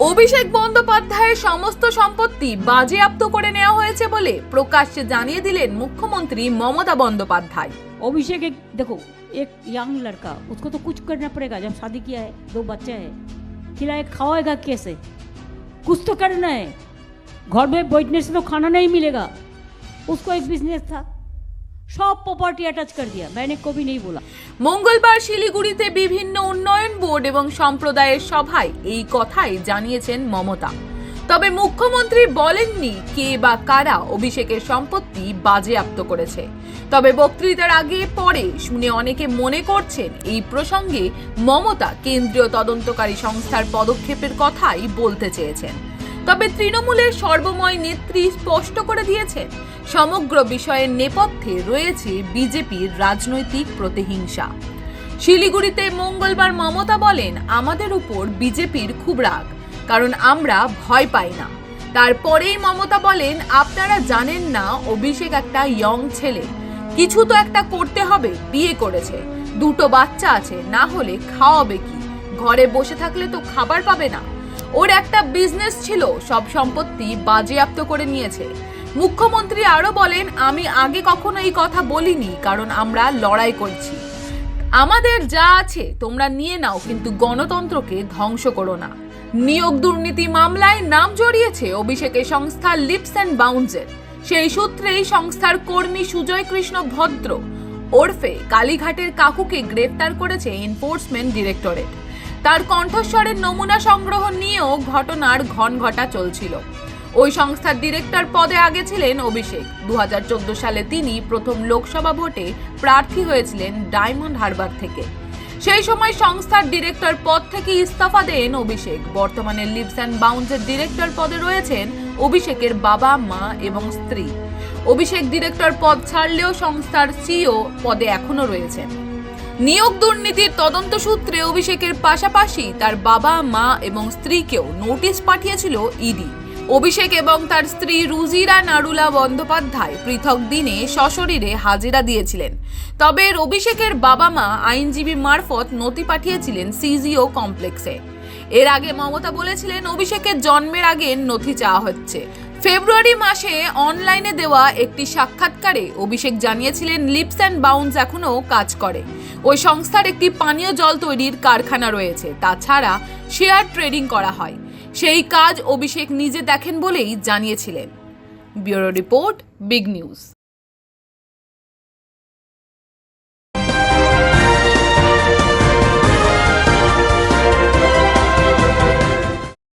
অভিষেক বন্দ্যোপাধ্যায়ের সমস্ত সম্পত্তি বাজেয়াপ্ত করে নেওয়া হয়েছে বলে প্রকাশ্যে জানিয়ে দিলেন মুখ্যমন্ত্রী মমতা বন্দ্যোপাধ্যায় अभिषेक एक देखो एक यंग लड़का उसको तो कुछ करना पड़ेगा जब शादी किया है दो बच्चे हैं खिलाए खाओएगा कैसे कुछ तो करना है घर में बैठने से तो खाना नहीं मिलेगा उसको एक बिजनेस था सब प्रॉपर्टी अटैच कर दिया मैंने कभी नहीं बोला মঙ্গলবার শিলিগুড়িতে বিভিন্ন উন্নয়ন বোর্ড এবং সম্প্রদায়ের সভায় এই কথাই জানিয়েছেন মমতা তবে মুখ্যমন্ত্রী বলেননি কে বা কারা অভিষেকের সম্পত্তি বাজেয়াপ্ত করেছে তবে বক্তৃতার আগে পরে শুনে অনেকে মনে করছেন এই প্রসঙ্গে মমতা কেন্দ্রীয় তদন্তকারী সংস্থার পদক্ষেপের কথাই বলতে চেয়েছেন তবে তৃণমূলের সর্বময় নেত্রী স্পষ্ট করে দিয়েছেন সমগ্র বিষয়ের নেপথ্যে রয়েছে বিজেপির রাজনৈতিক প্রতিহিংসা। শিলিগুড়িতে মঙ্গলবার মমতা বলেন, আমাদের উপর বিজেপির খুব রাগ, কারণ আমরা ভয় পাই না। তারপরেই মমতা বলেন, আপনারা জানেন না, অভিষেক একটা ইয়ং ছেলে। কিছু তো একটা করতে হবে, বিয়ে করেছে। দুটো বাচ্চা আছে, না হলে খাওয়াবে কি? ঘরে বসে থাকলে তো খাবার পাবে না। ওর একটা বিজনেস ছিল, সব সম্পত্তি বাজেয়াপ্ত করে নিয়েছে। মুখ্যমন্ত্রী আরও বলেন, আমি আগে কখনো এই কথা বলিনি, কারণ আমরা লড়াই করছি। আমাদের যা আছে, তোমরা নিয়ে নাও, কিন্তু গণতন্ত্রকে ধ্বংস করো না। নিয়োগ দুর্নীতি মামলায় নাম জড়িয়েছে অভিষেকের সংস্থা লিপস অ্যান্ড বাউন্সের সেই সূত্রেই সংস্থার কর্মী সুজয় কৃষ্ণ ভদ্র ওরফে কালীঘাটের কাকুকে গ্রেফতার করেছে এনফোর্সমেন্ট ডিরেক্টরেট। তার কণ্ঠস্বরের নমুনা সংগ্রহ নিয়েও ঘটনার ঘন ঘটা চলছিল। ওই সংস্থার ডিরেক্টর পদে আগে ছিলেন অভিষেক। দু হাজার চোদ্দ সালে তিনি প্রথম লোকসভা ভোটে প্রার্থী হয়েছিলেন ডায়মন্ড হারবার থেকে। সেই সময় সংস্থার ডিরেক্টর পদ থেকে ইস্তফা দেন অভিষেক। বর্তমানে লিভস অ্যান্ড বাউন্সের ডিরেক্টর পদে রয়েছেন অভিষেকের বাবা, মা এবং স্ত্রী। অভিষেক ডিরেক্টর পদ ছাড়লেও সংস্থার সিও পদে এখনও রয়েছেন। নিয়োগ দুর্নীতির তদন্ত সূত্রে অভিষেকের পাশাপাশি তার বাবা, মা এবং স্ত্রীকেও নোটিশ পাঠিয়েছিল ইডি। অভিষেক এবং তার স্ত্রী রুজিরা নারুলা বন্দ্যোপাধ্যায় পৃথক দিনে সশরীরে হাজিরা দিয়েছিলেন। তবে অভিষেকের বাবা মা আইনজীবী মারফত নথি পাঠিয়েছিলেন সিজিও কমপ্লেক্সে। এর আগে মমতা বলেছিলেন অভিষেকের জন্মের আগে নথি চাওয়া হচ্ছে। ফেব্রুয়ারি মাসে অনলাইনে দেওয়া একটি সাক্ষাৎকারে অভিষেক জানিয়েছিলেন, লিপস অ্যান্ড বাউন্স এখনও কাজ করে। ওই সংস্থার একটি পানীয় জল তৈরির কারখানা রয়েছে। তাছাড়া শেয়ার ট্রেডিং করা হয়। সেই কাজ অভিষেক নিজে দেখেন বলেই জানিয়েছিলেন। Bureau report big news.